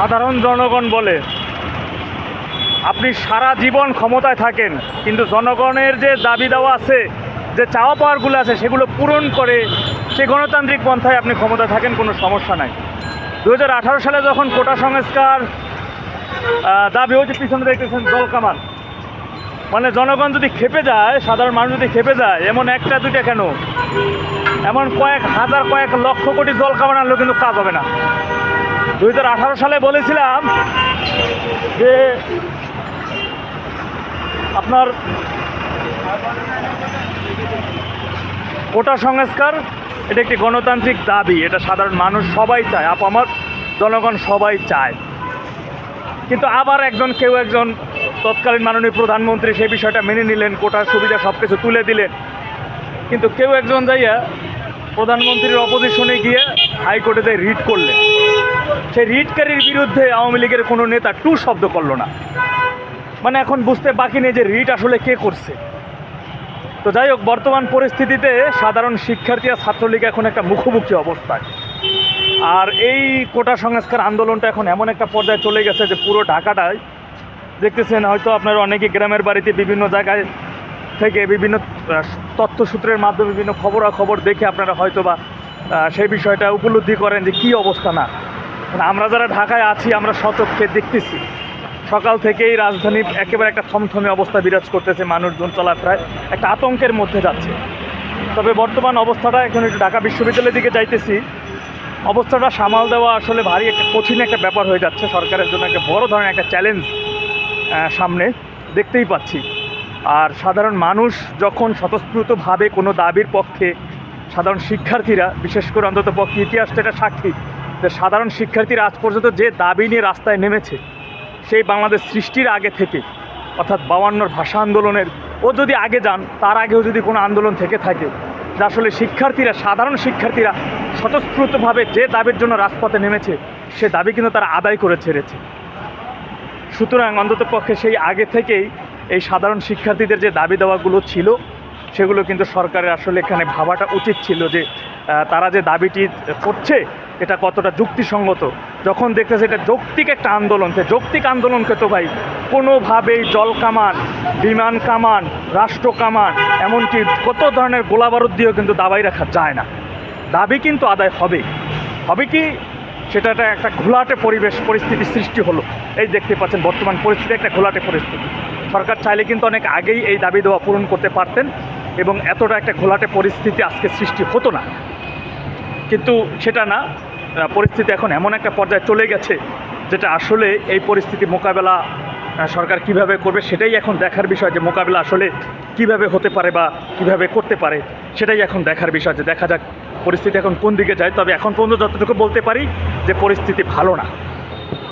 সাধারণ জনগণ বলে, আপনি সারা জীবন ক্ষমতায় থাকেন, কিন্তু জনগণের যে দাবি দেওয়া আছে, যে চাওয়া পাওয়ারগুলো আছে, সেগুলো পূরণ করে সেই গণতান্ত্রিক পন্থায় আপনি ক্ষমতায় থাকেন, কোনো সমস্যা নাই। দু হাজার আঠারো সালে যখন কোটা সংস্কার দাবি হয়েছে পিছনে দেখতেছেন জলকামান মানে জনগণ যদি খেপে যায়, সাধারণ মানুষ যদি খেপে যায়, এমন একটা, দুইটা কেন? এমন কয়েক, হাজার কয়েক লক্ষ কোটি জল কামান আনলেও কিন্তু কাজ হবে না। দু হাজার আঠারো সালে বলেছিলাম যে আপনার কোটা সংস্কার, এটা একটি গণতান্ত্রিক দাবি, এটা সাধারণ মানুষ সবাই চায়, আপ আমার জনগণ সবাই চায়। কিন্তু আবার একজন, কেউ একজন তৎকালীন মাননীয় প্রধানমন্ত্রী সেই বিষয়টা মেনে নিলেন, কোটার সুবিধা সব কিছু তুলে দিলেন। কিন্তু কেউ একজন যাইয়া প্রধানমন্ত্রীর অপোজিশনে গিয়ে হাইকোর্টে যাই রিট করলেন। সেই রিটকারীর বিরুদ্ধে আওয়ামী লীগের কোনো নেতা টু শব্দ করল না। মানে এখন বুঝতে বাকি নেই যে রিট আসলে কে করছে। তো যাই হোক, বর্তমান পরিস্থিতিতে সাধারণ শিক্ষার্থী আর ছাত্রলীগ এখন একটা মুখোমুখি অবস্থায়। আর এই কোটা সংস্কার আন্দোলনটা এখন এমন একটা পর্যায়ে চলে গেছে যে পুরো ঢাকাটায় দেখতেছেন, হয়তো আপনারা অনেকে গ্রামের বাড়িতে বিভিন্ন জায়গায় থেকে বিভিন্ন তথ্যসূত্রের মাধ্যমে বিভিন্ন খবরাখবর দেখে আপনারা হয়তো বা সেই বিষয়টা উপলব্ধি করেন যে কী অবস্থা না। আমরা যারা ঢাকায় আছি, আমরা সচক্ষে দেখতেছি। সকাল থেকেই রাজধানী একেবারে একটা থমথমে অবস্থা বিরাজ করতেছে মানুষজন চলাফেরায়। একটা আতঙ্কের মধ্যে যাচ্ছে। তবে বর্তমান অবস্থাটা, এখন একটু ঢাকা বিশ্ববিদ্যালয়ের দিকে যাইতেছি। অবস্থাটা সামাল দেওয়া আসলে ভারী একটা কঠিন একটা ব্যাপার হয়ে যাচ্ছে। সরকারের জন্য একটা বড় ধরনের একটা চ্যালেঞ্জ সামনে দেখতেই পাচ্ছি। আর সাধারণ মানুষ যখন স্বতঃস্ফূর্তভাবে কোনো দাবির পক্ষে সাধারণ শিক্ষার্থীরা, বিশেষ করে অন্তত পক্ষে ইতিহাসটা এটা সাক্ষী যে সাধারণ শিক্ষার্থীরা আজ পর্যন্ত যে দাবি নিয়ে রাস্তায় নেমেছে, সেই বাংলাদেশ সৃষ্টির আগে থেকে, অর্থাৎ বাউান্নর ভাষা আন্দোলনের, ও যদি আগে যান, তার আগেও যদি কোনো আন্দোলন থেকে থাকে, যে আসলে শিক্ষার্থীরা, সাধারণ শিক্ষার্থীরা স্বতঃস্ফূর্তভাবে যে দাবির জন্য রাজপথে নেমেছে, সে দাবি কিন্তু তারা আদায় করে ছেড়েছে। সুতরাং অন্তত পক্ষে সেই আগে থেকেই এই সাধারণ শিক্ষার্থীদের যে দাবি দেওয়াগুলো ছিল, সেগুলো কিন্তু সরকারের আসলে এখানে ভাবাটা উচিত ছিল যে তারা যে দাবিটি করছে এটা কতটা যুক্তিসঙ্গত? যখন দেখতেছে এটা যৌক্তিক একটা আন্দোলন, সে যৌক্তিক আন্দোলনকে তো ভাই কোনোভাবেই জল কামান, বিমান কামান, রাষ্ট্র কামান, এমনকি কত ধরনের গোলাবারুদ দিয়েও কিন্তু দাবাই রাখা যায় না। দাবি কিন্তু আদায় হবে। হবে কি? সেটা একটা ঘোলাটে পরিবেশ, পরিস্থিতি সৃষ্টি হলো। এই দেখতে পাচ্ছেন, বর্তমান পরিস্থিতি একটা ঘোলাটে পরিস্থিতি। সরকার চাইলে কিন্তু অনেক আগেই এই দাবি দেওয়া পূরণ করতে পারতেন এবং এতটা একটা ঘোলাটে পরিস্থিতি আজকে সৃষ্টি হতো না। কিন্তু সেটা না পরিস্থিতি এখন এমন একটা পর্যায়ে চলে গেছে যেটা আসলে এই পরিস্থিতি মোকাবেলা সরকার কীভাবে করবে সেটাই এখন দেখার বিষয় যে মোকাবেলা আসলে কীভাবে হতে পারে বা কীভাবে করতে পারে সেটাই এখন দেখার বিষয় যে দেখা যাক পরিস্থিতি এখন কোন দিকে যায়। তবে এখন পর্যন্ত যতটুকু বলতে পারি যে পরিস্থিতি ভালো না।